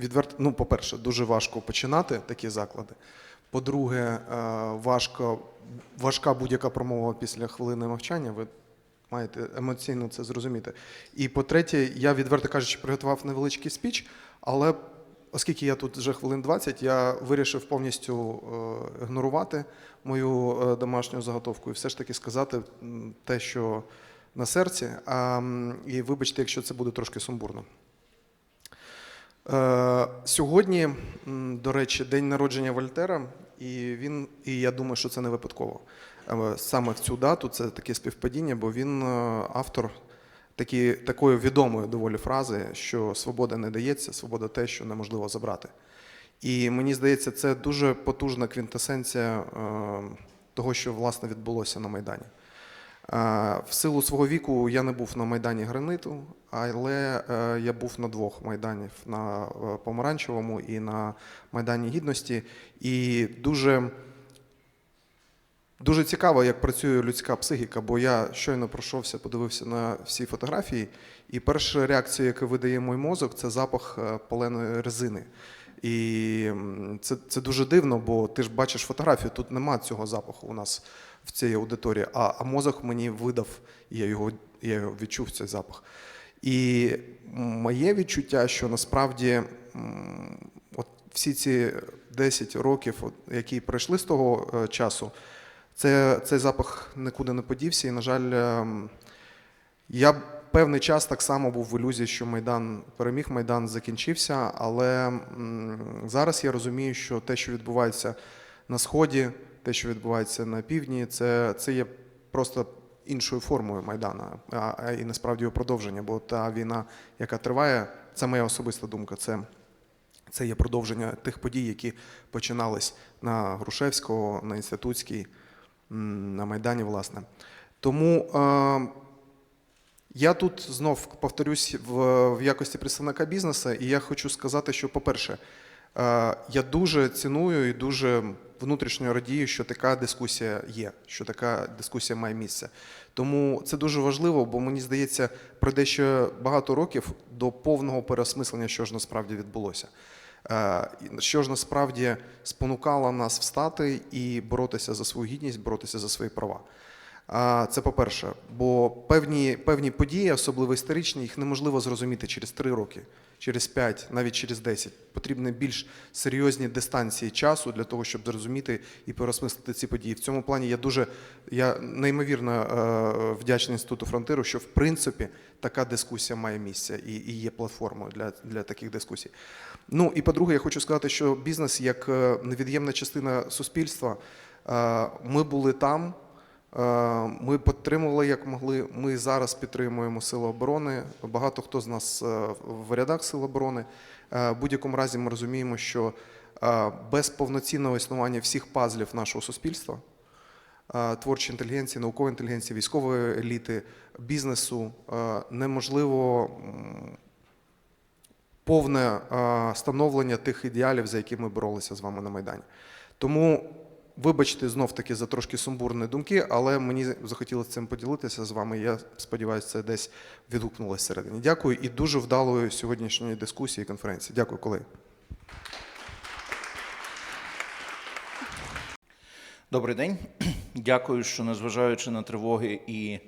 відверто, ну, по-перше, дуже важко починати такі заклади. По-друге, е, важко, важка будь-яка промова після хвилини мовчання. Ви маєте емоційно це зрозуміти. І по-третє, я відверто кажучи, приготував невеличкий спіч, але оскільки я тут вже хвилин 20, я вирішив повністю е, ігнорувати мою е, домашню заготовку і все ж таки сказати те, що на серці. І вибачте, якщо це буде трошки сумбурно. Е, Сьогодні, до речі, день народження Вольтера, і він, і я думаю, що це не випадково. Е, Саме в цю дату це таке співпадіння, бо він е, автор такі, такої відомої доволі фрази, що свобода не дається, свобода те, що неможливо забрати. І мені здається, це дуже потужна квінтесенція того, що власне відбулося на Майдані. В силу свого віку я не був на Майдані Граниту, але е, я був на двох майданів: на е, Помаранчевому і на Майдані Гідності. І дуже, дуже цікаво, як працює людська психіка, бо я щойно пройшовся, подивився на всі фотографії, і перша реакція, яку видає мій мозок, це запах е, паленої резини. І це, це дуже дивно, бо ти ж бачиш фотографію, тут нема цього запаху у нас в цій аудиторії, а, а мозок мені видав, і я його, я його відчув цей запах. І моє відчуття, що насправді от всі ці 10 років, які пройшли з того е, часу, це, цей запах нікуди не подівся. І, на жаль, ем, я певний час так само був в ілюзії, що Майдан переміг, Майдан закінчився, але зараз я розумію, що те, що відбувається на Сході, те, що відбувається на півдні, це, це є просто іншою формою Майдана, а, а і насправді його продовження, бо та війна, яка триває, це моя особиста думка. Це, це є продовження тих подій, які починались на Грушевського, на Інститутській, на Майдані, власне. Тому е, я тут знов повторюсь в, в якості представника бізнесу, і я хочу сказати, що, по-перше, е, я дуже ціную і дуже внутрішньо радію, що така дискусія є, що така дискусія має місце. Тому це дуже важливо, бо мені здається, пройде ще багато років до повного переосмислення, що ж насправді відбулося. Е, Що ж насправді спонукало нас встати і боротися за свою гідність, боротися за свої права. Це по-перше, бо певні, певні події, особливо історичні, їх неможливо зрозуміти через 3 роки, через 5, навіть через 10. Потрібні більш серйозні дистанції часу для того, щоб зрозуміти і переосмислити ці події. В цьому плані я дуже я неймовірно е, вдячний інституту фронтиру, що в принципі така дискусія має місце і, і є платформою для, для таких дискусій. Ну і по-друге, я хочу сказати, що бізнес як е, невід'ємна частина суспільства. е, Ми були там. Е, Ми підтримували як могли. Ми зараз підтримуємо Сили оборони. Багато хто з нас е, в рядах Сил оборони. Е, В будь-якому разі ми розуміємо, що без повноцінного існування всіх пазлів нашого суспільства, творчої інтелігенції, наукової інтелігенції, військової еліти, бізнесу неможливо повне становлення тих ідеалів, за які ми боролися з вами на Майдані. Тому Вибачте знов таки за трошки сумбурні думки, але мені захотілося цим поділитися з вами. Я сподіваюся, це десь відгукнулося всередині. Дякую і дуже вдалої сьогоднішньої дискусії і конференції. Дякую, колеги. Добрий день. Дякую, що незважаючи на тривоги і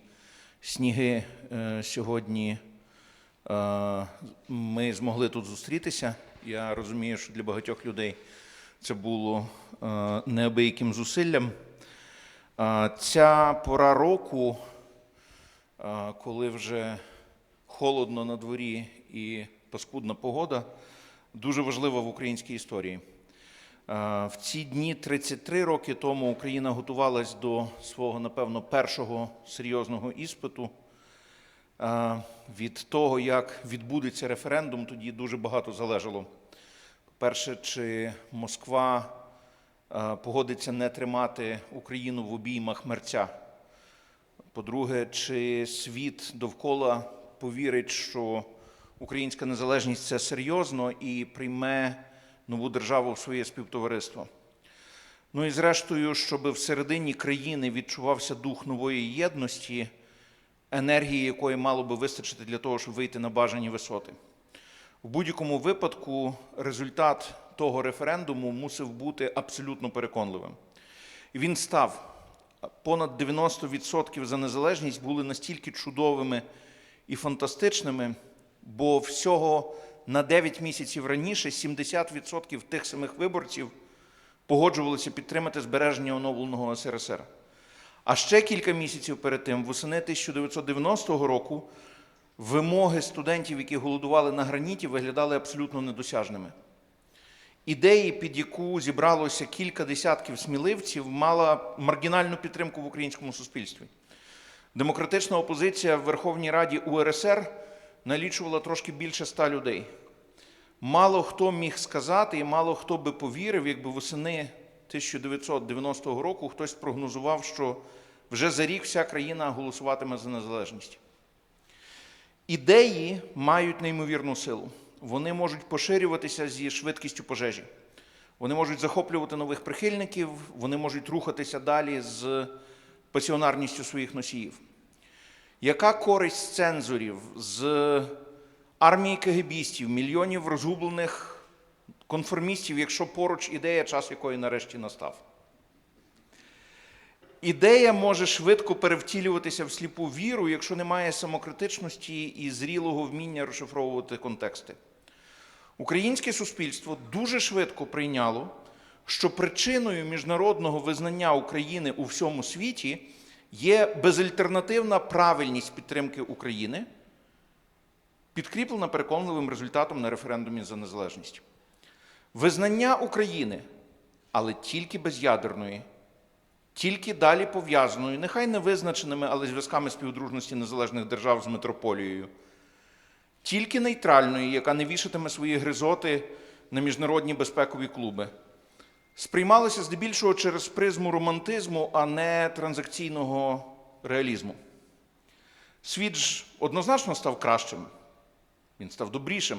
сніги е, сьогодні е, ми змогли тут зустрітися. Я розумію, що для багатьох людей це було е, неабияким зусиллям. Ця пора року, е, коли вже холодно на дворі і паскудна погода, дуже важлива в українській історії. Е, В ці дні 33 роки тому Україна готувалась до свого, напевно, першого серйозного іспиту. Від того, як відбудеться референдум, тоді дуже багато залежало. Перше, чи Москва е, погодиться не тримати Україну в обіймах мерця. По-друге, чи світ довкола повірить, що українська незалежність це серйозно і прийме нову державу в своє співтовариство. Ну і зрештою, щоб всередині країни відчувався дух нової єдності, енергії якої мало би вистачити для того, щоб вийти на бажані висоти. В будь-якому випадку результат того референдуму мусив бути абсолютно переконливим. Він став. Понад 90% за незалежність були настільки чудовими і фантастичними, бо всього на 9 місяців раніше 70% тих самих виборців погоджувалися підтримати збереження оновленого СРСР. А ще кілька місяців перед тим, восени 1990 року, вимоги студентів, які голодували на граніті, виглядали абсолютно недосяжними. Ідеї, під яку зібралося кілька десятків сміливців, мала маргінальну підтримку в українському суспільстві. Демократична опозиція в Верховній Раді УРСР налічувала трошки більше ста людей. Мало хто міг сказати, і мало хто би повірив, якби восени 1990 року хтось прогнозував, що вже за рік вся країна голосуватиме за незалежність. Ідеї мають неймовірну силу. Вони можуть поширюватися зі швидкістю пожежі. Вони можуть захоплювати нових прихильників, вони можуть рухатися далі з пасіонарністю своїх носіїв. Яка користь цензорів, з армії кегебістів, мільйонів розгублених конформістів, якщо поруч ідея, час якої нарешті настав? Ідея може швидко перевтілюватися в сліпу віру, якщо немає самокритичності і зрілого вміння розшифровувати контексти. Українське суспільство дуже швидко прийняло, що причиною міжнародного визнання України у всьому світі є безальтернативна правильність підтримки України, підкріплена переконливим результатом на референдумі за незалежність. Визнання України, але тільки без ядерної, тільки далі пов'язаною, нехай не визначеними, але зв'язками співдружності незалежних держав з метрополією, тільки нейтральної, яка не вішатиме свої гризоти на міжнародні безпекові клуби, сприймалося здебільшого через призму романтизму, а не транзакційного реалізму. Світ ж однозначно став кращим, він став добрішим.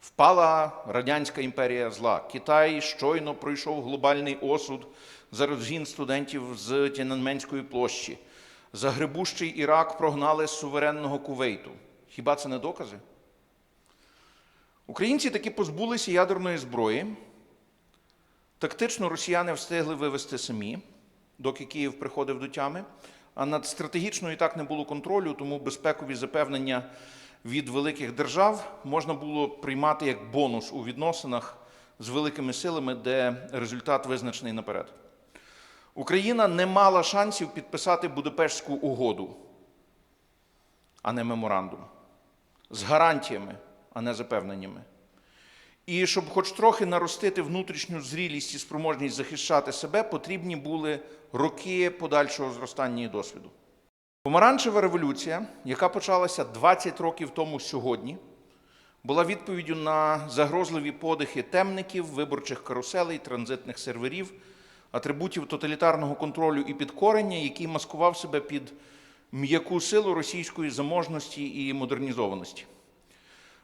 Впала радянська імперія зла. Китай щойно пройшов глобальний осуд за розгін студентів з Тяньаньменської площі. Загребущий Ірак прогнали з суверенного Кувейту. Хіба це не докази? Українці таки позбулися ядерної зброї. Тактично росіяни встигли вивести самі, доки Київ приходив до тями. А над стратегічною і так не було контролю, тому безпекові запевнення від великих держав можна було приймати як бонус у відносинах з великими силами, де результат визначений наперед. Україна не мала шансів підписати Будапештську угоду, а не меморандум, з гарантіями, а не запевненнями. І щоб хоч трохи наростити внутрішню зрілість і спроможність захищати себе, потрібні були роки подальшого зростання і досвіду. Помаранчева революція, яка почалася 20 років тому сьогодні, була відповіддю на загрозливі подихи темників, виборчих каруселей, транзитних серверів, атрибутів тоталітарного контролю і підкорення, який маскував себе під м'яку силу російської заможності і модернізованості.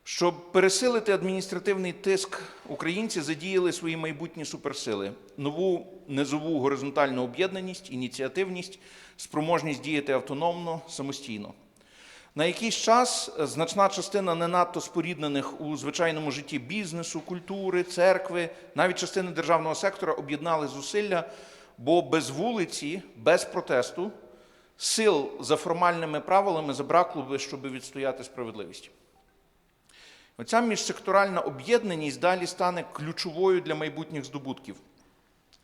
Щоб пересилити адміністративний тиск, українці задіяли свої майбутні суперсили, нову низову горизонтальну об'єднаність, ініціативність, спроможність діяти автономно, самостійно. На якийсь час значна частина не надто споріднених у звичайному житті бізнесу, культури, церкви, навіть частини державного сектора об'єднали зусилля, бо без вулиці, без протесту, сил за формальними правилами забракло би, щоб відстояти справедливість. Оця міжсекторальна об'єднаність далі стане ключовою для майбутніх здобутків.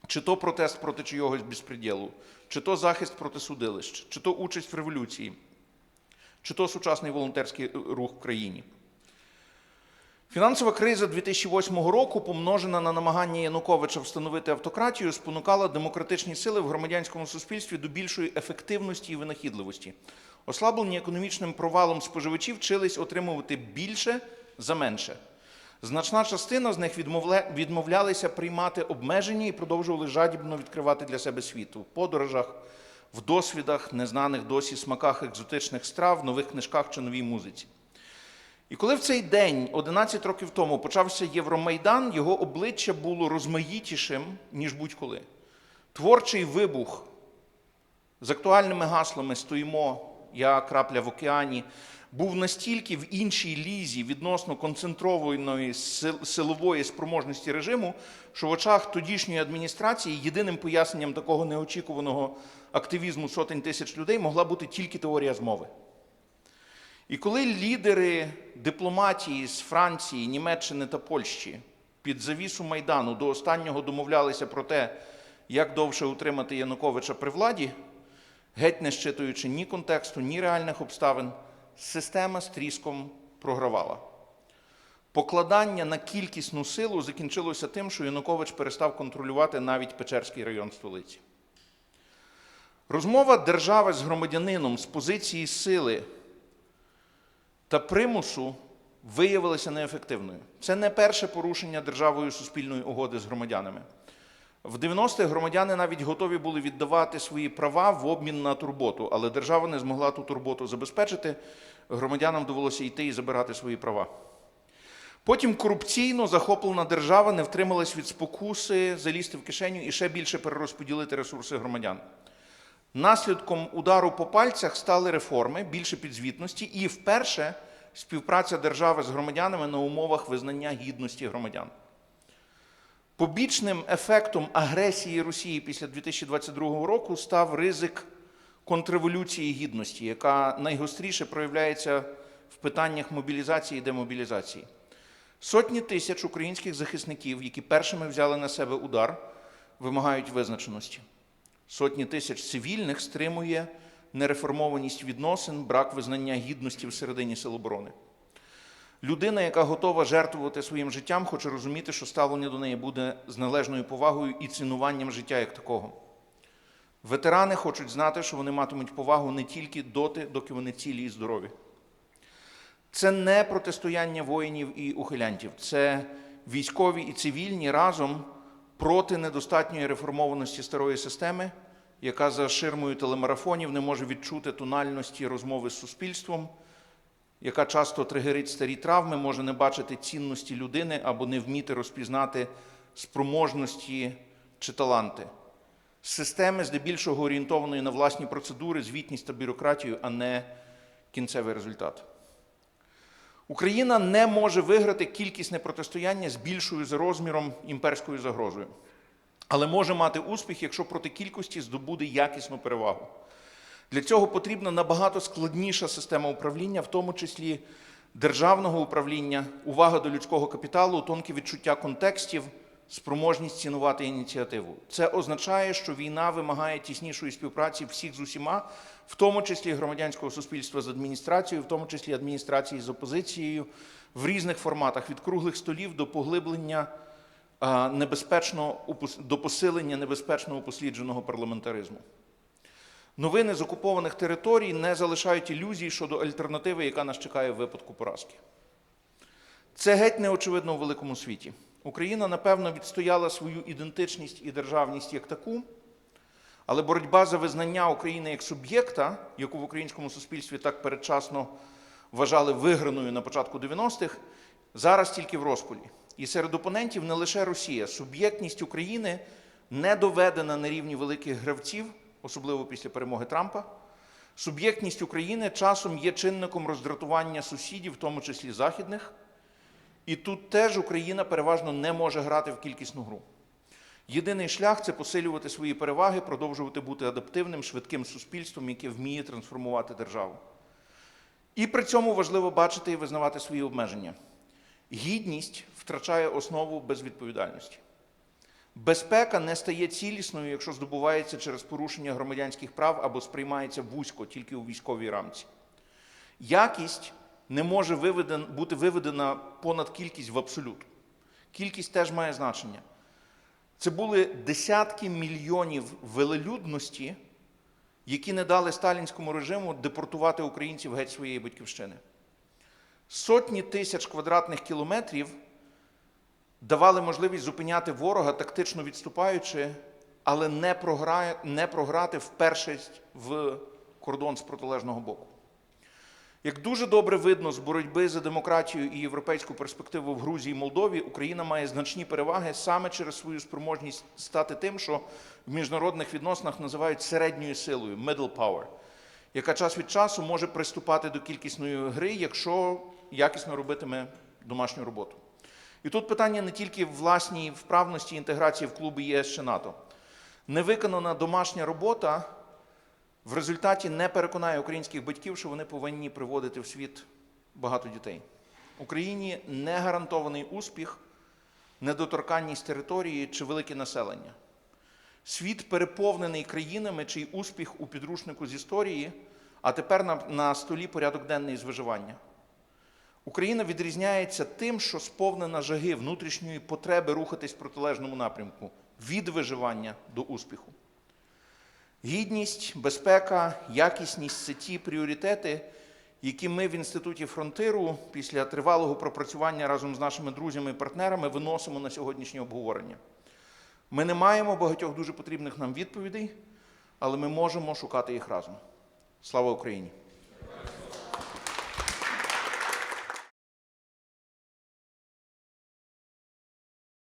Чи то протест проти чогось безпреділу, чи то захист проти судилищ, чи то участь в революції, чи то сучасний волонтерський рух в країні. Фінансова криза 2008 року, помножена на намагання Януковича встановити автократію, спонукала демократичні сили в громадянському суспільстві до більшої ефективності і винахідливості. Ослаблені економічним провалом споживачі вчились отримувати більше за менше. Значна частина з них відмовлялися приймати обмеження і продовжували жадібно відкривати для себе світ в подорожах, в досвідах, незнаних досі смаках екзотичних страв, нових книжках чи новій музиці. І коли в цей день, 11 років тому, почався Євромайдан, його обличчя було розмаїтішим, ніж будь-коли. Творчий вибух з актуальними гаслами стоїмо, я крапля в океані, був настільки в іншій лізі відносно концентрованої силової спроможності режиму, що в очах тодішньої адміністрації єдиним поясненням такого неочікуваного активізму сотень тисяч людей могла бути тільки теорія змови. І коли лідери дипломатії з Франції, Німеччини та Польщі під завісу Майдану до останнього домовлялися про те, як довше утримати Януковича при владі, геть не щитуючи ні контексту, ні реальних обставин, система з тріском програвала. Покладання на кількісну силу закінчилося тим, що Янукович перестав контролювати навіть Печерський район столиці. Розмова держави з громадянином з позиції сили та примусу виявилася неефективною. Це не перше порушення державою суспільної угоди з громадянами. В 90-х громадяни навіть готові були віддавати свої права в обмін на турботу, але держава не змогла ту турботу забезпечити. Громадянам довелося йти і забирати свої права. Потім корупційно захоплена держава не втрималась від спокуси залізти в кишеню і ще більше перерозподілити ресурси громадян. Наслідком удару по пальцях стали реформи, більше підзвітності і вперше співпраця держави з громадянами на умовах визнання гідності громадян. Побічним ефектом агресії Росії після 2022 року став ризик контрреволюції гідності, яка найгостріше проявляється в питаннях мобілізації і демобілізації. Сотні тисяч українських захисників, які першими взяли на себе удар, вимагають визначеності. Сотні тисяч цивільних стримує нереформованість відносин, брак визнання гідності всередині Сил оборони. Людина, яка готова жертвувати своїм життям, хоче розуміти, що ставлення до неї буде з належною повагою і цінуванням життя як такого. Ветерани хочуть знати, що вони матимуть повагу не тільки доти, доки вони цілі і здорові. Це не протистояння воїнів і ухилянтів, це військові і цивільні разом проти недостатньої реформованості старої системи, яка за ширмою телемарафонів не може відчути тональності розмови з суспільством, яка часто тригерить старі травми, може не бачити цінності людини або не вміти розпізнати спроможності чи таланти. Системи, здебільшого орієнтованої на власні процедури, звітність та бюрократію, а не кінцевий результат. Україна не може виграти кількісне протистояння з більшою за розміром імперською загрозою, але може мати успіх, якщо проти кількості здобуде якісну перевагу. Для цього потрібна набагато складніша система управління, в тому числі державного управління, увага до людського капіталу, тонке відчуття контекстів, спроможність цінувати ініціативу. Це означає, що війна вимагає тіснішої співпраці всіх з усіма, в тому числі громадянського суспільства з адміністрацією, в тому числі адміністрації з опозицією, в різних форматах від круглих столів до поглиблення упос- до посилення небезпечного упослідженого парламентаризму. Новини з окупованих територій не залишають ілюзій щодо альтернативи, яка нас чекає в випадку поразки. Це геть неочевидно у великому світі. Україна, напевно, відстояла свою ідентичність і державність як таку, але боротьба за визнання України як суб'єкта, яку в українському суспільстві так передчасно вважали виграною на початку 90-х, зараз тільки в розпалі. І серед опонентів не лише Росія. Суб'єктність України не доведена на рівні великих гравців, особливо після перемоги Трампа. Суб'єктність України часом є чинником роздратування сусідів, в тому числі західних. І тут теж Україна переважно не може грати в кількісну гру. Єдиний шлях це посилювати свої переваги, продовжувати бути адаптивним, швидким суспільством, яке вміє трансформувати державу. І при цьому важливо бачити і визнавати свої обмеження. Гідність втрачає основу безвідповідальності. Безпека не стає цілісною, якщо здобувається через порушення громадянських прав або сприймається вузько тільки у військовій рамці. Якість не може виведен, бути виведена понад кількість в абсолют. Кількість теж має значення. Це були десятки мільйонів велелюдності, які не дали сталінському режиму депортувати українців геть своєї батьківщини. Сотні тисяч квадратних кілометрів давали можливість зупиняти ворога, тактично відступаючи, але не, програє, не програти впершесть в кордон з протилежного боку. Як дуже добре видно з боротьби за демократію і європейську перспективу в Грузії і Молдові, Україна має значні переваги саме через свою спроможність стати тим, що в міжнародних відносинах називають середньою силою middle power. яка час від часу може приступати до кількісної гри, якщо якісно робитиме домашню роботу. І тут питання не тільки власній вправності інтеграції в клуби ЄС чи НАТО. Невиконана домашня робота в результаті не переконає українських батьків, що вони повинні приводити в світ багато дітей. Україні не гарантований успіх, недоторканність території чи велике населення. Світ переповнений країнами, чий успіх у підручнику з історії, а тепер на, на столі порядок денний з виживання. Україна відрізняється тим, що сповнена жаги внутрішньої потреби рухатись в протилежному напрямку від виживання до успіху. Гідність, безпека, якісність це ті пріоритети, які ми в інституті фронтиру після тривалого пропрацювання разом з нашими друзями і партнерами виносимо на сьогоднішнє обговорення. Ми не маємо багатьох дуже потрібних нам відповідей, але ми можемо шукати їх разом. Слава Україні!